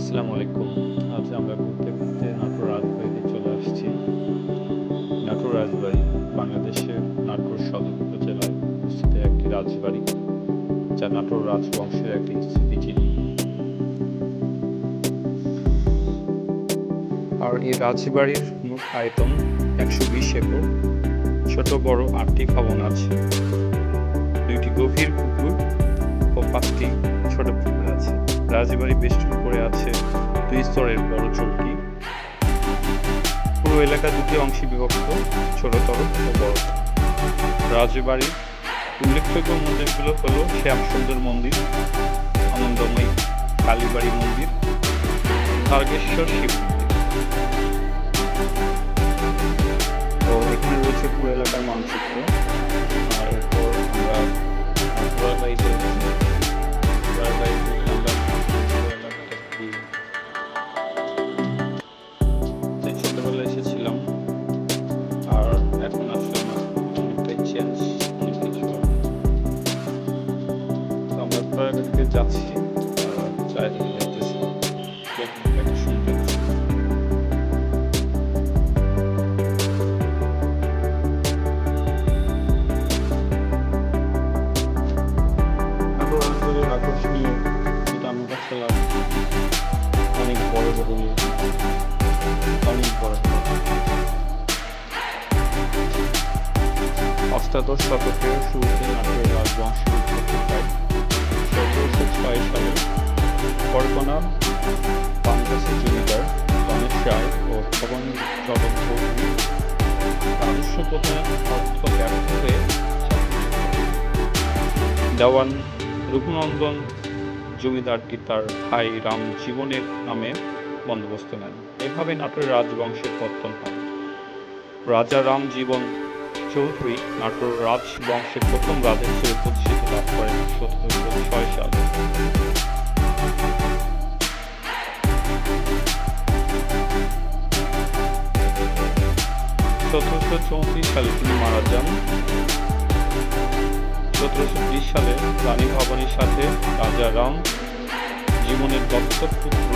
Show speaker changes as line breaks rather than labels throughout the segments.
আসসালামু আলাইকুম। আজ আমরা ঘুরতে ঘুরতে নাটোর রাজবাড়িতে চলে আসছি। নাটোর রাজবাড়ি বাংলাদেশের নাটোর সদর উপজেলায় অবস্থিত একটি রাজবাড়ি, যা নাটোর রাজবংশের একটি স্মৃতিচিহ্ন। আর এই রাজবাড়ির মোট আয়তন একশো বিশ একর। ছোট, বড় আটটি ভবন আছে। দুইটি গভীর পুকুর ও পাঁচটি ছোট পুকুর আছে। রাজবাড়ি বেষ্টন করে আছে। দুই স্তরের বড় চৌকি। পুরো এলাকা দুটি অংশে বিভক্ত ছোটতর ও বড়। রাজবাড়ির উল্লেখযোগ্য মন্দিরগুলো হলো শ্যামসুন্দর মন্দির আনন্দময়ী কালীবাড়ি মন্দির তারকেশ্বর শিব তো এখানে রয়েছে পুরো এলাকার মানচিত্র। আর এরপর আমরা আকর্ষণীয় যেটা আমার কাছে অনেক বড় বড় ইয়ে, অনেক বড়। অষ্টাদশ শতকের শুরুতে উৎপত্তি হয় সতেরোশো ছয় সালে পরগনা পাঙ্গাসী জমিদার গণেশ রায় ও ভবন চৌধুরী রাজস্ব প্রদানের অর্থ ব্যর্থ হয়ে দেওয়ান রঘুনন্দন জমিদারটি তার ভাই রাম জীবনের নামে বন্দোবস্ত নেন। এভাবে নাটোর রাজবংশের পত্তন হয়। রাজা রাম জীবন চৌধুরী নাটোর রাজবংশের প্রথম রাজা হিসেবে প্রতিষ্ঠিত লাভ করেন সতেরোশো ছয় সালে। চৌত্রিশ সালে তিনি মারা যান। সতেরোশো ত্রিশ সালে রানী ভবানীর সাথে রাজা রাম জীবনের দত্তক পুত্র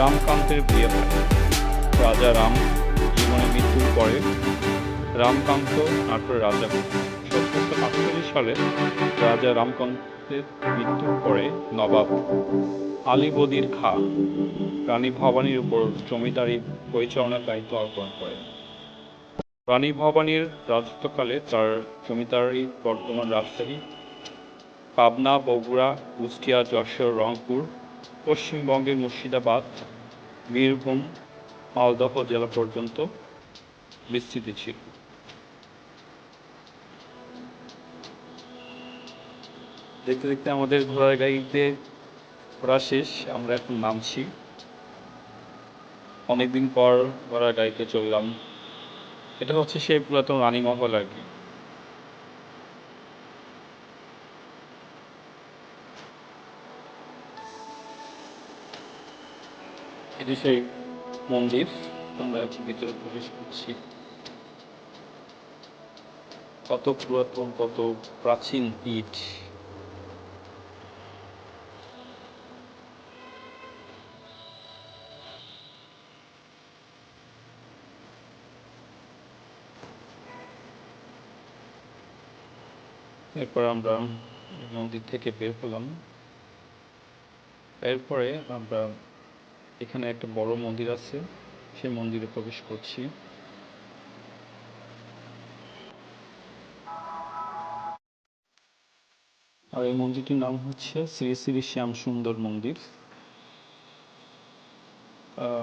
রামকান্তের বিয়ে হয়। রাজা রাম জীবনে মৃত্যুর পরে রামকান্ত নাটোর রাজা সতেরোশো আটচল্লিশ সালে রাজা রামকান্তের মৃত্যুর পরে নবাব আলীবদির খা রানী ভবানীর উপর জমিদারি পরিচালনার দায়িত্ব অর্পণ করেন। রানী ভবানীর রাজত্বকালে তার জমিদারি বর্তমান রাজশাহী পাবনা, বগুড়া, কুষ্টিয়া, যশোর, রংপুর, পশ্চিমবঙ্গের মুর্শিদাবাদ, বীরভূম, মালদহ জেলা পর্যন্ত বিস্তৃত ছিল। দেখতে দেখতে আমাদের ঘোড়ার গাড়িতে ঘোরা শেষ, আমরা এখন নামছি। অনেকদিন পর ঘোড়ার গাড়িতে চললাম। এটা হচ্ছে সেই পুরাতন রানীমহল আর কি। এটি সেই মন্দির, আমরা ভিতরে প্রবেশ করছি। কত পুরাতন, কত প্রাচীন ইট এরপর আমরা মন্দির থেকে বের হলাম। এরপরে আমরা এখানে একটা বড় মন্দির আছে, সেই মন্দিরে প্রবেশ করছি। আর এই মন্দিরটির নাম হচ্ছে শ্রী শ্রী শ্যাম সুন্দর মন্দির।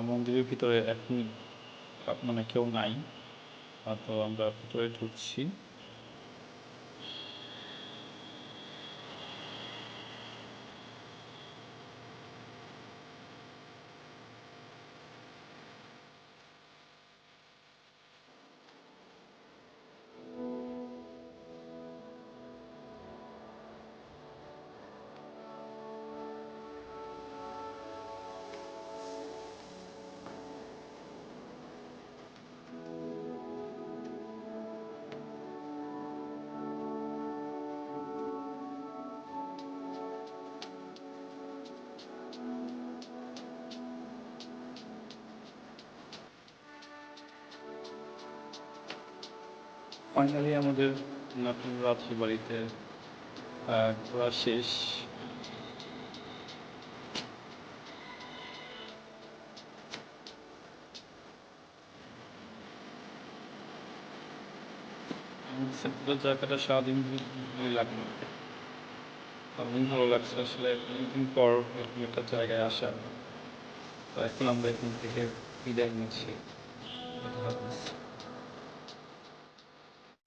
মন্দিরের ভিতরে এখন মানে কেউ নাই। তো আমরা ভিতরে ঢুকছি। ফাইনালি আমাদের নতুন রাত্রি বাড়িতে ঘোরা শেষ। জায়গাটা সারাদিন লাগল। অনেক ভালো লাগছে আসলে, অনেকদিন পর এরকম একটা জায়গায় আসা। তো এখন আমরা এখান থেকে বিদায় নিচ্ছি।